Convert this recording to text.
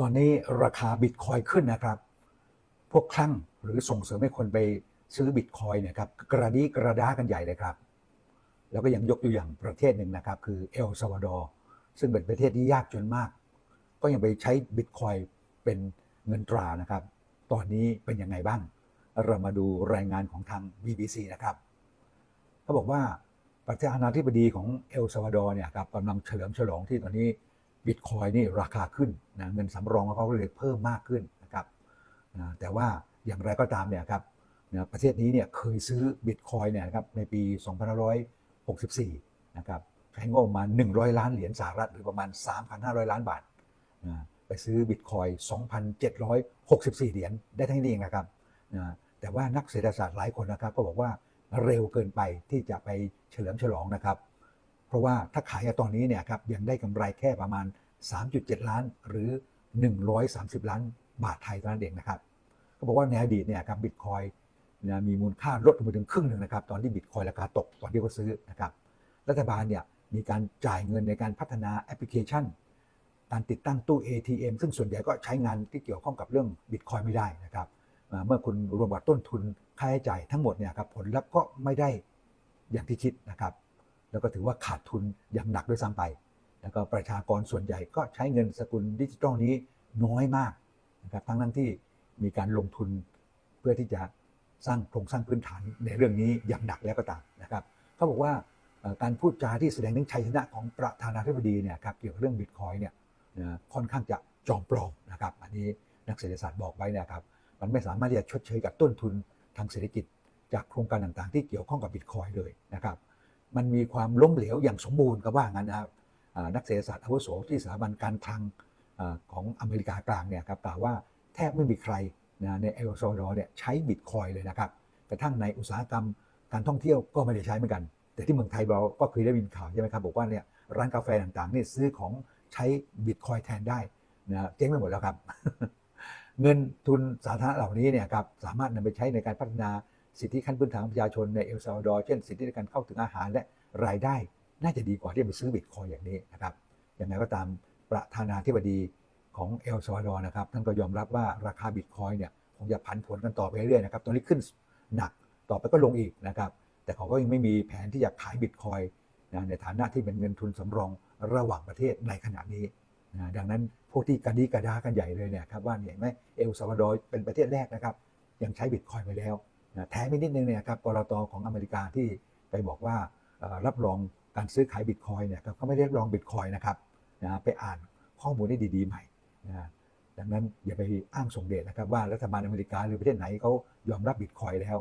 ตอนนี้ราคาบิตคอยขึ้นนะครับ พวกคลั่งหรือส่งเสริมให้คนไปซื้อบิตคอยเนี่ยครับกระดีกระด้ากันใหญ่เลยครับ แล้วก็ยังยกตัวอย่างประเทศหนึ่งนะครับ คือเอลซาวาดอร์ซึ่งเป็นประเทศที่ยากจนมาก ก็ยังไปใช้บิตคอยเป็นเงินตรานะครับ ตอนนี้เป็นยังไงบ้าง เรามาดูรายงานของทาง BBC นะครับเขาบอกว่าประธานาธิบดีของเอลซาวาดอร์เนี่ยครับกำลังเฉลิมฉลองที่ตอนนี้ บิตคอยนี่ราคาขึ้นนะเงินสำรองของเขาก็เลยเพิ่มมากขึ้นนะครับนะแต่ว่าอย่างไรก็ตามเนี่ยครับนะประเทศนี้เนี่ยเคยซื้อบิตคอยเนี่ยครับในปี 2564 นะครับใช้งบประมาณ 100 ล้านเหรียญสหรัฐหรือประมาณ 3,500 ล้านบาทนะไปซื้อบิตคอย2,764 เหรียญได้ทั้งนี้เองนะครับนะแต่ว่านักเศรษฐศาสตร์หลายคนนะครับก็บอกว่าเร็วเกินไปที่จะไปเฉลิมฉลองนะครับ ราะว่าถ้าขายตอนนี้เนี่ยครับยังได้กำไรแค่ประมาณ 3.7 ล้าน หรือ 130 ล้านบาทไทยเท่านั้นเองนะครับเขาบอกว่าในอดีตเนี่ยครับบิตคอยนะมีมูลค่าลดลงไปถึงครึ่งหนึ่งนะครับตอนที่บิตคอยราคาตกตอนที่เขาซื้อนะครับรัฐบาลเนี่ยมีการจ่ายเงินในการพัฒนาแอปพลิเคชัน การติดตั้งตู้ ATM ซึ่งส่วนใหญ่ก็ใช้งานที่เกี่ยวข้องกับเรื่องบิตคอยไม่ได้นะครับเมื่อคุณรวมกับต้นทุนค่าใช้จ่ายทั้งหมดเนี่ยครับผลลัพธ์ก็ไม่ได้อย่างที่คิดนะครับ แล้วก็ถือว่าขาดทุนอย่างหนักด้วยซ้ำไป แล้วก็ประชากรส่วนใหญ่ก็ใช้เงินสกุลดิจิทัลนี้น้อยมากนะครับทั้งนั้นที่มีการลงทุนเพื่อที่จะสร้างโครงสร้างพื้นฐานในเรื่องนี้อย่างหนักแล้วก็ตามนะครับเขาบอกว่าการพูดจาที่แสดงถึงชัยชนะของประธานาธิบดีเนี่ยครับเกี่ยวกับเรื่องบิตคอยเนี่ยค่อนข้างจะจอมปลอมนะครับอันนี้นักเศรษฐศาสตร์บอกไว้นะครับมันไม่สามารถที่จะชดเชยกับต้นทุนทางเศรษฐกิจ จากโครงการต่างๆ ที่เกี่ยวข้องกับบิตคอยเลยนะครับ มันมีความล้มเหลวอย่างสมบูรณ์ก็ว่างั้นนะครับนักเศรษฐศาสตร์อาวุโสที่สถาบันการคลังอของอเมริกากลางเนี่ยครับกล่าวว่าแทบไม่มีใครนะในเอลซาวาดอร์เนี่ยใช้บิตคอยเลยนะครับกระทั่งในอุตสาหกรรมการท่องเที่ยวก็ไม่ได้ใช้เหมือนกัน แต่ที่เมืองไทยเราก็เคยได้ยินข่าวใช่ไหมครับบอกว่าเนี่ยร้านกาแฟต่างๆนี่ซื้อของใช้บิตคอยแทนได้นะเจ๊งไปหมดแล้วครับ เงินทุนสาธารณะเหล่านี้เนี่ยครับสามารถนำไปใช้ในการพัฒนา สิทธิขั้นพื้นฐานของประชาชนในเอลซาวาดอร์เช่น สิทธิในการเข้าถึงอาหารและรายได้ น่าจะดีกว่าที่จะไปซื้อบิตคอยอย่างนี้นะครับอย่างไรก็ตามประธานาธิบดีของเอลซาวาดอร์นะครับท่านก็ยอมรับว่าราคาบิตคอยเนี่ยคงจะผันผวนกันต่อไปเรื่อยๆนะครับตอนนี้ขึ้นหนักต่อไปก็ลงอีกนะครับ แต่เขาก็ยังไม่มีแผนที่จะขายบิตคอยนะในฐานะที่เป็นเงินทุนสำรองระหว่างประเทศในขณะนี้นะดังนั้นพวกที่กระดีกระดากันใหญ่เลยเนี่ยครับว่าเห็นไหมเอลซาวาดอร์เป็นประเทศแรกนะครับ ยังใช้บิตคอยไปแล้ว นะแถมอีกนิดนึงเนี่ยครับกรตของอเมริกาที่ไปบอกว่ารับรองการซื้อขายบิตคอยเนี่ยเขาไม่ได้รับรองบิตคอยนะครับนะไปอ่านข้อมูลให้ดีๆใหม่นะดังนั้นอย่าไปอ้างส่งเดชนะครับว่ารัฐบาลอเมริกาหรือประเทศไหนเขายอมรับบิตคอยแล้ว